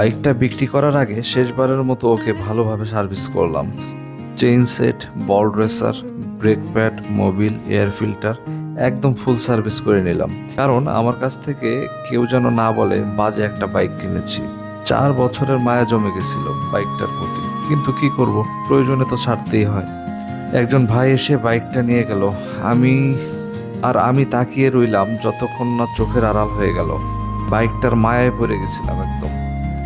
বাইকটা বিক্রি করার আগে শেষবারের মতো ওকে ভালোভাবে সার্ভিস করলাম। Chain set, ball racer brake pad, Mobil, air filter, একদম ফুল সার্ভিস করে নিলাম। কারণ আমার কাছ থেকে কেউ যেন না বলে, বাজে একটা বাইক কিনেছি। চার বছরের মায়া জমে গেছিল বাইকটার প্রতি। কিন্তু কি করব? প্রয়োজনে তো ছাড়তেই হয়। একজন ভাই এসে বাইকটা নিয়ে গেল। আমি আর আমি তাকিয়ে রইলাম যতক্ষণ না চোখের আড়াল হয়ে গেল। বাইকটার মায়ায় পড়ে গেছিলাম একদম।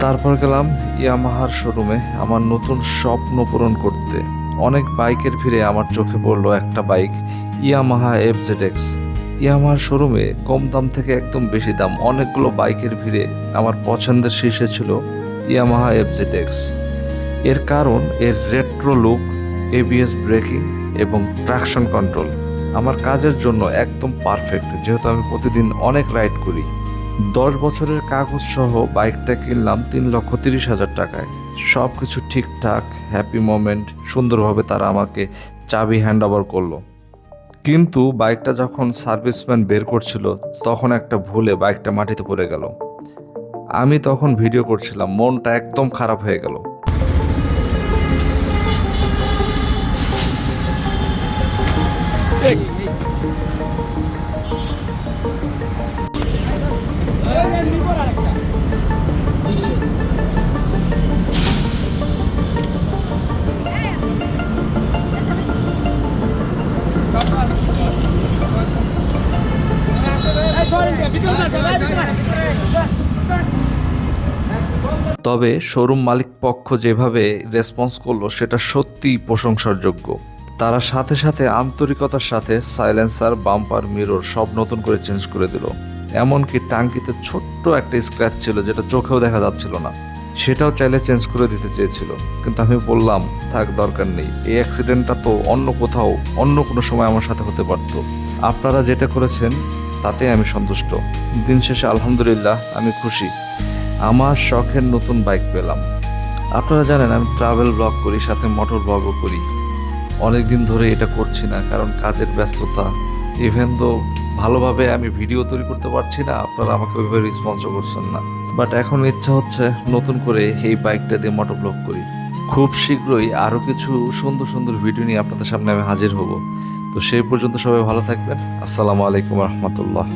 তারপর গেলাম ইয়ামাহার শোরুমে আমার নতুন স্বপ্ন পূরণ করতে। অনেক বাইকের ভিড়ে আমার চোখে পড়ল একটা bike, Yamaha F Z X ইয়ামাহার শোরুমে কম দাম থেকে একদম বেশি দাম, অনেকগুলো বাইকের ভিড়ে আমার পছন্দের শীর্ষে ছিল ইয়ামাহা এফ জেড এক্সের কারণ এর রেট্রো লুক এবিএস ব্রেকিং এবং ট্রাকশন কন্ট্রোল আমার কাজের জন্য একদম পারফেক্ট যেহেতু আমি প্রতিদিন অনেক রাইড করি। দশ বছরের কাগজ সহ বাইকটা কিনলাম তিন লক্ষ তিরিশ হাজার টাকায়। সব কিছু ঠিকঠাক হ্যাপি মোমেন্ট সুন্দরভাবে তারা আমাকে চাবি হ্যান্ড ওভার করল। কিন্তু বাইকটা যখন সার্ভিসম্যান বের করছিল, তখন একটা ভুলে বাইকটা মাটিতে পড়ে গেল। আমি তখন ভিডিও করছিলাম, মনটা একদম খারাপ হয়ে গেল। তবে শোরুম মালিক পক্ষ যেভাবে রেসপন্স করল, সেটা সত্যিই প্রশংসার যোগ্য তারা সাথে সাথে আন্তরিকতার সাথে সাইলেন্সার বাম্পার মিরর সব নতুন করে চেঞ্জ করে দিল। এমনকি টাঙ্কিতে ছোট্ট একটা স্ক্র্যাচ ছিল যেটা চোখেও দেখা যাচ্ছিল না। সেটাও চাইলে চেঞ্জ করে দিতে চেয়েছিল। কিন্তু আমি বললাম, থাক, দরকার নেই। এই অ্যাক্সিডেন্টটা তো অন্য কোথাও, অন্য কোনো সময় আমার সাথে হতে পারতো। আপনারা যেটা করেছেন তাতে আমি সন্তুষ্ট। দিন শেষে আলহামদুলিল্লাহ, আমি খুশি। আমার শখের নতুন বাইক পেলাম। আপনারা জানেন, আমি ট্রাভেল ব্লগ করি, সাথে মোটর ব্লগও করি। অনেক দিন ধরে এটা করছি না, কারণ কাজের ব্যস্ততা। ইভেন তো ভালোভাবে আমি ভিডিও তৈরি করতে পারছি না, আপনারা আমাকে ওইভাবে রেসপন্সও করছেন না। বাট এখন ইচ্ছা হচ্ছে নতুন করে এই বাইকটা দিয়ে মোটো ব্লগ করি। খুব শীঘ্রই আরও কিছু সুন্দর সুন্দর ভিডিও নিয়ে আপনাদের সামনে আমি হাজির হব। তো সেই পর্যন্ত সবাই ভালো থাকবেন। আসসালামু আলাইকুম রহমতুল্লাহ।